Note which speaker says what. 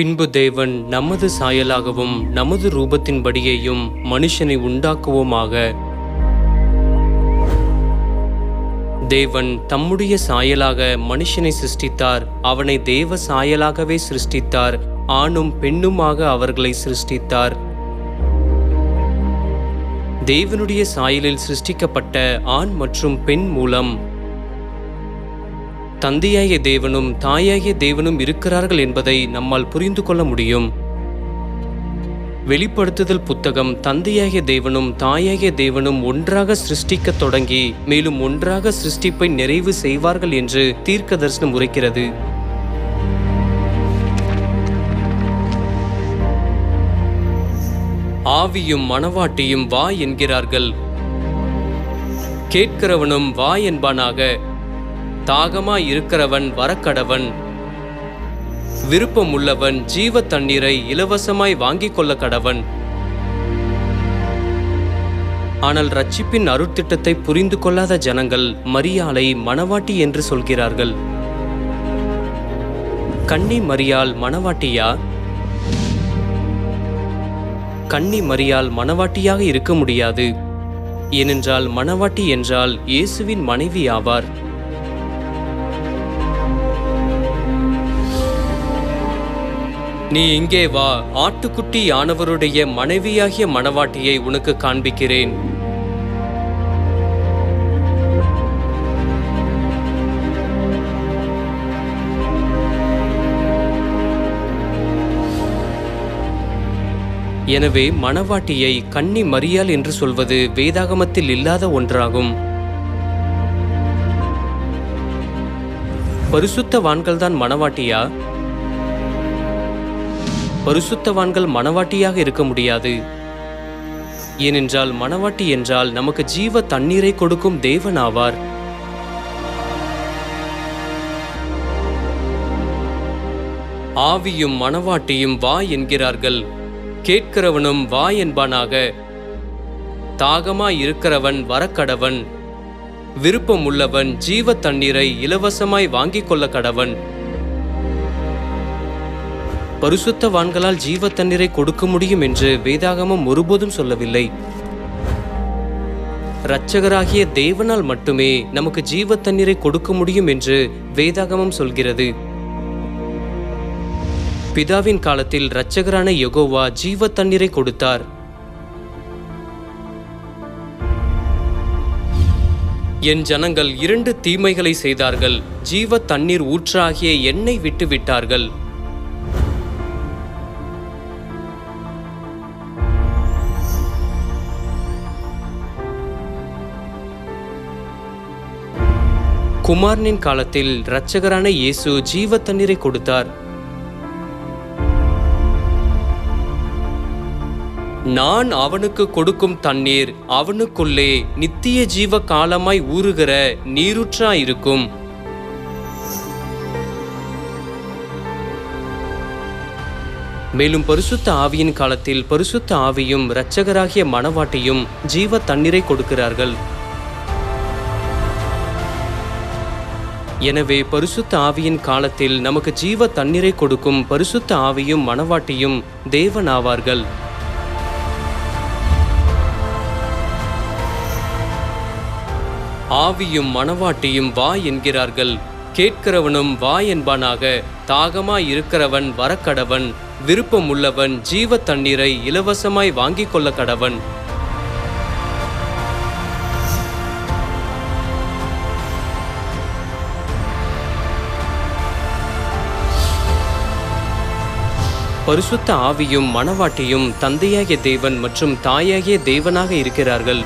Speaker 1: பின்பு தேவன் நமது சாயலாகவும் நமது ரூபத்தின்படியேயும் மனுஷனை உண்டாக்குவோமாக. தேவன் தம்முடைய சாயலாக மனுஷனை சிருஷ்டித்தார். அவனை தேவ சாயலாகவே சிருஷ்டித்தார். ஆணும் பெண்ணுமாக அவர்களை சிருஷ்டித்தார். தேவனுடைய சாயலில் சிருஷ்டிக்கப்பட்ட ஆண் மற்றும் பெண் மூலம் தந்தையாகிய தேவனும் தாயாகிய தேவனும் இருக்கிறார்கள் என்பதை நம்மால் புரிந்து கொள்ள முடியும். வெளிப்படுத்துதல் புத்தகம் தந்தையாகிய தேவனும் தாயாகிய தேவனும் ஒன்றாக சிருஷ்டிக்க தொடங்கி மேலும் ஒன்றாக சிருஷ்டிப்பை நிறைவு செய்வார்கள் என்று தீர்க்க தரிசனம் உரைக்கிறது. ஆவியும் மணவாட்டியும் வா என்கிறார்கள். கேட்கிறவனும் வா என்பானாக. தாகமாய் இருக்கிறவன் வரக்கடவன். விருப்பம் உள்ளவன் ஜீவ தண்ணீரை இலவசமாய் வாங்கிக் கொள்ள கடவன். ஆனால் ரட்சிப்பின் அருட்திட்டத்தை புரிந்து கொள்ளாத ஜனங்கள் மரியாளை மணவாட்டி என்று சொல்கிறார்கள். கன்னி மரியாள் மணவாட்டியா கன்னி மரியாள் மணவாட்டியாக இருக்க முடியாது. ஏனென்றால் மணவாட்டி என்றால் இயேசுவின் மனைவி ஆவார். நீ இங்கே வா. ஆட்டுக்குட்டி ஆனவருடைய மனைவியாகிய மணவாட்டியை உனக்கு காண்பிக்கிறேன். எனவே மணவாட்டியை கன்னி மரியாள் என்று சொல்வது வேதாகமத்தில் இல்லாத ஒன்றாகும். பரிசுத்த வான்கள்தான் மணவாட்டியா? பரிசுத்தவான்கள் மணவாட்டியாக இருக்க முடியாது. ஏனென்றால் மணவாட்டி என்றால் நமக்கு ஜீவ தண்ணீரை கொடுக்கும் தேவன் ஆவார். ஆவியும் மணவாட்டியும் வா என்கிறார்கள். கேட்கிறவனும் வா என்பானாக. தாகமாய் இருக்கிறவன் வரக்கடவன். விருப்பம் உள்ளவன் ஜீவ தண்ணீரை இலவசமாய் வாங்கிக் கொள்ள கடவன் பரிசுத்தவான்களால் ஜீவ தண்ணீரை கொடுக்க முடியும் என்று வேதாகமம் ஒருபோதும் சொல்லவில்லை. இரட்சகராகிய தேவனால் மட்டுமே நமக்கு ஜீவ தண்ணீரை கொடுக்க முடியும் என்று வேதாகமம் சொல்கிறது. பிதாவின் காலத்தில் இரட்சகரான யகோவா ஜீவ தண்ணீரை கொடுத்தார். என் ஜனங்கள் இரண்டு தீமைகளை செய்தார்கள் ஜீவ தண்ணீர் ஊற்றாகிய எண்ணெய் விட்டு விட்டார்கள் குமாரனின் காலத்தில் இரட்சகரான இயேசு ஜீவ தண்ணீரை கொடுத்தார். நான் அவனுக்கு கொடுக்கும் தண்ணீர் அவனுக்குள்ளே நித்திய ஜீவ காலமாய் ஊறுகிற நீருற்றாயிருக்கும் மேலும் பரிசுத்த ஆவியின் காலத்தில் பரிசுத்த ஆவியும் இரட்சகராகிய மணவாட்டியும் ஜீவ தண்ணீரை கொடுக்கிறார்கள். எனவே பரிசுத்த ஆவியின் காலத்தில் நமக்கு ஜீவ தண்ணீரை கொடுக்கும் பரிசுத்த ஆவியும் மணவாட்டியும் தேவன் ஆவார்கள் ஆவியும் மணவாட்டியும் வா என்கிறார்கள். கேட்கிறவனும் வா என்பானாக. தாகமாய் இருக்கிறவன் வரக்கடவன். விருப்பமுள்ளவன் ஜீவ தண்ணீரை இலவசமாய் வாங்கிக் கொள்ள கடவன் பரிசுத்த ஆவியும் மணவாட்டியும் தந்தையாகிய தேவன் மற்றும் தாயாகிய தேவனாக இருக்கிறார்கள்.